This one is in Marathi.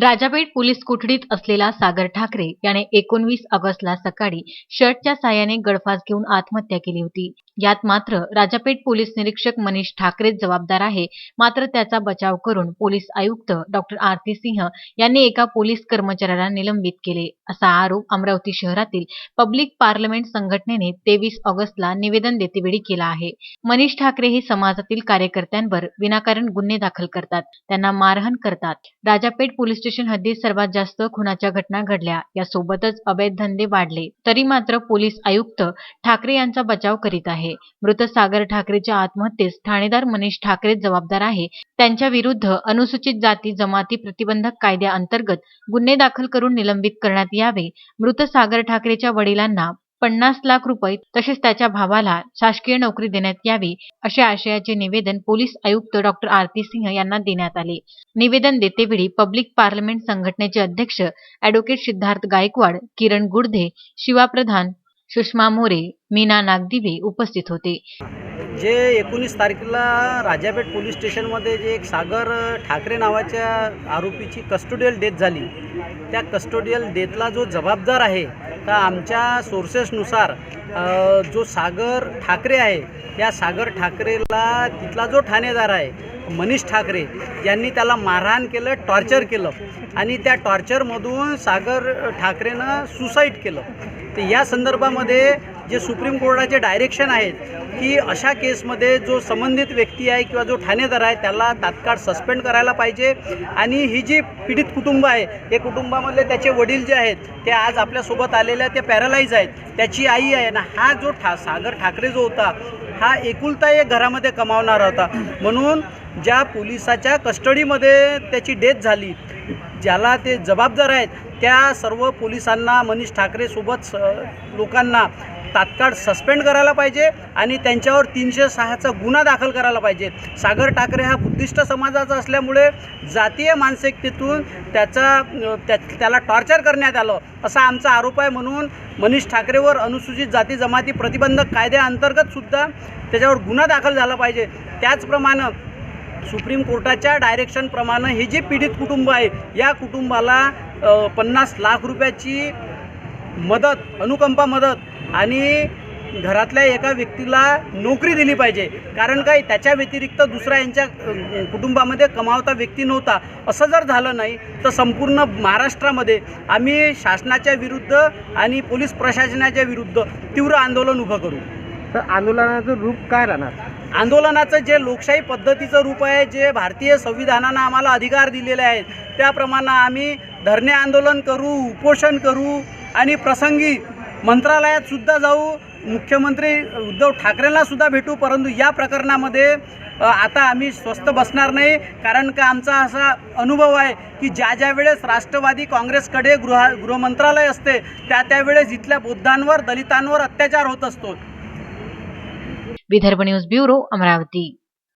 राजापेठ पोलीस कोठडीत असलेला सागर ठाकरे याने एकोणवीस ऑगस्टला सकाळी शर्टच्या साह्याने गळफास घेऊन आत्महत्या केली होती. यात मात्र राजापेठ पोलीस निरीक्षक मनीष ठाकरेच जबाबदार आहे. मात्र त्याचा बचाव करून पोलीस आयुक्त डॉक्टर आरती सिंह यांनी एका पोलीस कर्मचाऱ्याला निलंबित केले असा आरोप अमरावती शहरातील पब्लिक पार्लमेंट संघटनेने तेवीस ऑगस्टला निवेदन देतेवेळी केला आहे. मनीष ठाकरे हे समाजातील कार्यकर्त्यांवर विनाकारण गुन्हे दाखल करतात. त्यांना मारहाण करतात. राजापेठ पोलीस स्टेशन हद्दीत सर्वात जास्त खुनाच्या घटना घडल्या. यासोबतच अवैध धंदे वाढले. तरी मात्र पोलीस आयुक्त ठाकरे यांचा बचाव करीत आहे. मृत सागर ठाकरेच्या आत्महत्येस ठाणेदार मनीष ठाकरे जबाबदार आहे. त्यांच्या विरुद्ध अनुसूचित जाती जमाती प्रतिबंधक कायद्याअंतर्गत गुन्हे दाखल करून निलंबित करण्यात यावे. मृत सागर ठाकरेच्या वडिलांना पन्नास लाख रुपये तसेच त्याच्या भावाला शासकीय नोकरी देण्यात यावी अशा आशयाचे निवेदन पोलीस आयुक्त डॉक्टर आरती सिंह यांना देण्यात आले. निवेदन देतेवेळी पब्लिक पार्लमेंट संघटनेचे अध्यक्ष अॅडव्होकेट सिद्धार्थ गायकवाड किरण गुडधे शिवा प्रधान सुषमा मोरे मीना नागदिवे उपस्थित होते. जे एकोणीस तारखेला राजापेठ पोलीस स्टेशनमध्ये जे एक सागर ठाकरे नावाच्या आरोपीची कस्टोडियल डेथ झाली. त्या कस्टोडियल डेथला जो जबाबदार आहे तर आमच्या सोर्सेसनुसार जो सागर ठाकरे आहे त्या सागर ठाकरेला तिथला जो ठाणेदार आहे मनीष ठाकरे यांनी त्याला मारहाण केलं टॉर्चर केलं आणि त्या टॉर्चरमधून सागर ठाकरेनं सुसाईड केलं. तर या संदर्भामध्ये जे सुप्रीम कोर्टाचे डायरेक्शन आहेत की अशा केसमध्ये जो संबंधित व्यक्ती आहे किंवा जो ठाणेदार आहे त्याला तात्काळ सस्पेंड करायला पाहिजे. आणि ही जी पीडित कुटुंब आहे हे कुटुंबामधले त्याचे वडील जे आहेत ते आज आपल्यासोबत आलेल्या ते पॅरालाईज आहेत. त्याची आई आहे ना हा जो ठा सागर ठाकरे जो होता हा एकुलता एक घरामध्ये कमावणारा होता. म्हणून ज्या पोलिसाच्या कस्टडीमध्ये त्याची डेथ झाली ज्याला ते जबाबदार आहेत त्या सर्व पोलिसांना मनीष ठाकरेसोबत स लोकांना तात्काळ सस्पेंड करायला पाहिजे आणि त्यांच्यावर तीनशे सहाचा गुन्हा दाखल करायला पाहिजे. सागर ठाकरे हा बुद्धिस्ट समाजाचा असल्यामुळे जातीय मानसिकतेतून त्याचा त्या त्याला टॉर्चर करण्यात आलं असा आमचा आरोप आहे म्हणून मनीष ठाकरेवर अनुसूचित जाती जमाती प्रतिबंधक कायद्याअंतर्गतसुद्धा त्याच्यावर गुन्हा दाखल झाला पाहिजे. त्याचप्रमाणे सुप्रीम कोर्टाच्या डायरेक्शनप्रमाणे हे जे पीडित कुटुंब आहे या कुटुंबाला पन्नास लाख रुपयाची मदत अनुकंपा मदत आणि घरातल्या एका व्यक्तीला नोकरी दिली पाहिजे. कारण काय? त्याच्या व्यतिरिक्त दुसरा यांच्या कुटुंबामध्ये कमावता व्यक्ती नव्हता. असं जर झालं नाही तर संपूर्ण महाराष्ट्रामध्ये आम्ही शासनाच्या विरुद्ध आणि पोलीस प्रशासनाच्या विरुद्ध तीव्र आंदोलन उभं करू. तर आंदोलनाचं रूप काय राहणार? आंदोलनाचं जे लोकशाही पद्धतीचं रूप आहे जे भारतीय संविधानानं आम्हाला अधिकार दिलेले आहेत त्याप्रमाणे आम्ही धरणे आंदोलन करू उपोषण करू आणि प्रसंगी मंत्रालयात सुद्धा जाऊ मुख्यमंत्री उद्धव ठाकरेंना सुद्धा भेटू परंतु या प्रकरणामध्ये आता आम्ही स्वस्त बसणार नाही कारण का आमचा असा अनुभव आहे की ज्या ज्या वेळेस राष्ट्रवादी काँग्रेसकडे गृह गृहमंत्रालय असते त्या त्यावेळेस इथल्या बुद्धांवर दलितांवर अत्याचार होत असतो. Vidarbha news bureau Amravati.